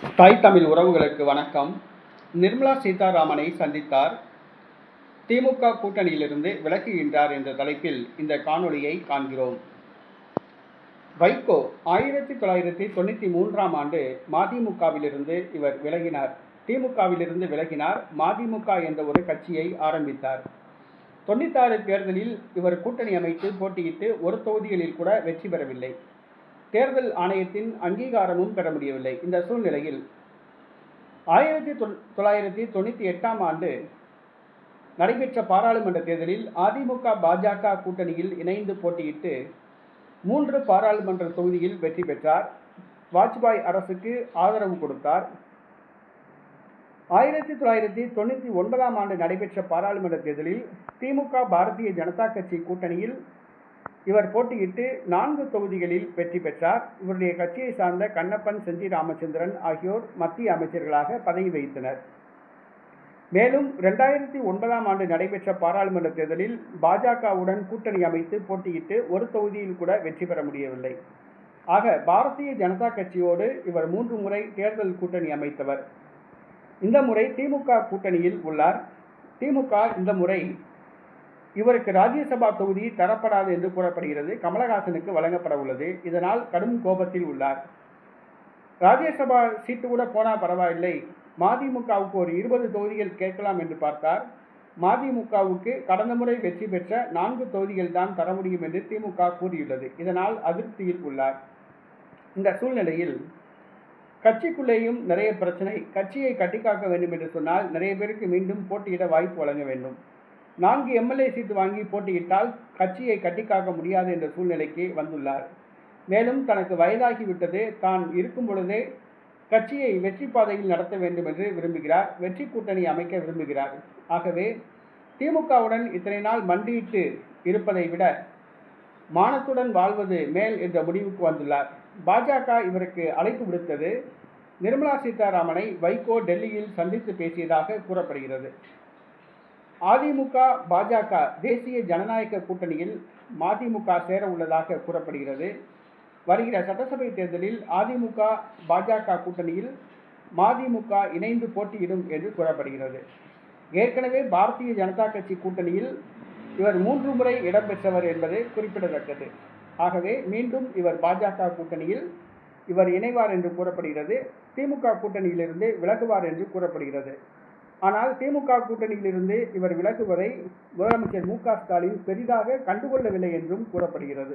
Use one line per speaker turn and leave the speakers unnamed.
தாய் தமிழ் உறவுகளுக்கு வணக்கம். நிர்மலா சீதாராமனை சந்தித்தார். திமுக கூட்டணியிலிருந்து விலகுகின்றார் என்ற தலைப்பில் இந்த காணொளியை காண்கிறோம். வைகோ ஆயிரத்தி தொள்ளாயிரத்தி தொண்ணூற்றி மூன்றாம் ஆண்டு மதிமுகவிலிருந்து இவர் விலகினார். திமுகவிலிருந்து விலகினார் மதிமுக என்ற ஒரு கட்சியை ஆரம்பித்தார். தொண்ணூத்தாறு தேர்தலில் இவர் கூட்டணி அமைத்து போட்டியிட்டு ஒரு தொகுதிகளில் கூட வெற்றி பெறவில்லை. தேர்தல் ஆணையத்தின் அங்கீகாரமும் பெற முடியவில்லை. இந்த சூழ்நிலையில் ஆயிரத்தி தொள்ளாயிரத்தி தொண்ணூற்றி எட்டாம் ஆண்டு நடைபெற்ற பாராளுமன்ற தேர்தலில் அதிமுக பாஜக கூட்டணியில் இணைந்து போட்டியிட்டு மூன்று பாராளுமன்ற தொகுதியில் வெற்றி பெற்றார். வாஜ்பாய் அரசுக்கு ஆதரவு கொடுத்தார். ஆயிரத்தி தொள்ளாயிரத்தி தொண்ணூற்றி ஒன்பதாம் ஆண்டு நடைபெற்ற பாராளுமன்ற தேர்தலில் திமுக பாரதிய ஜனதா கட்சி கூட்டணியில் இவர் போட்டியிட்டு நான்கு தொகுதிகளில் வெற்றி பெற்றார். இவருடைய கட்சியை சார்ந்த கண்ணப்பன் செஞ்சி ராமச்சந்திரன் ஆகியோர் மத்திய அமைச்சர்களாக பதவி வகித்தனர். மேலும் ரெண்டாயிரத்தி ஒன்பதாம் ஆண்டு நடைபெற்ற பாராளுமன்ற தேர்தலில் பாஜகவுடன் கூட்டணி அமைத்து போட்டியிட்டு ஒரு தொகுதியில் கூட வெற்றி பெற முடியவில்லை. ஆக பாரதிய ஜனதா கட்சியோடு இவர் மூன்று முறை தேர்தல் கூட்டணி அமைத்தவர். இந்த முறை திமுக கூட்டணியில் உள்ளார். திமுக இந்த முறை இவருக்கு ராஜ்யசபா தொகுதி தரப்படாது என்று கூறப்படுகிறது. கமலஹாசனுக்கு வழங்கப்பட உள்ளது. இதனால் கடும் கோபத்தில் உள்ளார். ராஜ்யசபா சீட்டு கூட போனால் பரவாயில்லை. மதிமுகவுக்கு ஒரு இருபது தொகுதிகள் கேட்கலாம் என்று பார்த்தார். மதிமுகவுக்கு கடந்த முறை வெற்றி பெற்ற நான்கு தொகுதிகள் தான் தர முடியும் என்று திமுக கூறியுள்ளது. இதனால் அதிருப்தியில் உள்ளார். இந்த சூழ்நிலையில் கட்சிக்குள்ளேயும் நிறைய பிரச்சனை. கட்சியை கட்டிக்காக்க வேண்டும் என்று சொன்னால் நிறைய பேருக்கு மீண்டும் போட்டியிட வாய்ப்பு வழங்க வேண்டும். நான்கு எம்எல்ஏ சீட்டு வாங்கி போட்டியிட்டால் கட்சியை கட்டிக்காக்க முடியாது என்ற சூழ்நிலைக்கு வந்துள்ளார். மேலும் தனக்கு வயதாகிவிட்டது. தான் இருக்கும் பொழுதே கட்சியை வெற்றி பாதையில் நடத்த வேண்டும் என்று விரும்புகிறார். வெற்றி கூட்டணி அமைக்க விரும்புகிறார். ஆகவே திமுகவுடன் இத்தனை நாள் மண்டியிட்டு இருப்பதை விட மானத்துடன் வாழ்வது மேல் என்ற முடிவுக்கு வந்துள்ளார். பாஜக இவருக்கு அழைப்பு விடுத்தது. நிர்மலா சீதாராமனை வைகோ டெல்லியில் சந்தித்து பேசியதாக கூறப்படுகிறது. அதிமுக பாஜக தேசிய ஜனநாயக கூட்டணியில் மதிமுக சேர உள்ளதாக கூறப்படுகிறது. வருகிற சட்டசபை தேர்தலில் அதிமுக பாஜக கூட்டணியில் மதிமுக இணைந்து போட்டியிடும் என்று கூறப்படுகிறது. ஏற்கனவே பாரதிய ஜனதா கட்சி கூட்டணியில் இவர் மூன்று முறை இடம்பெற்றவர் என்பது குறிப்பிடத்தக்கது. ஆகவே மீண்டும் இவர் பாஜக கூட்டணியில் இவர் இணைவார் என்று கூறப்படுகிறது. திமுக கூட்டணியிலிருந்து விலகுவார் என்று கூறப்படுகிறது. ஆனால் திமுக கூட்டணியிலிருந்து இவர் விலகுவதை முதலமைச்சர் மு க ஸ்டாலின் பெரிதாக கண்டுகொள்ளவில்லை என்றும் கூறப்படுகிறது.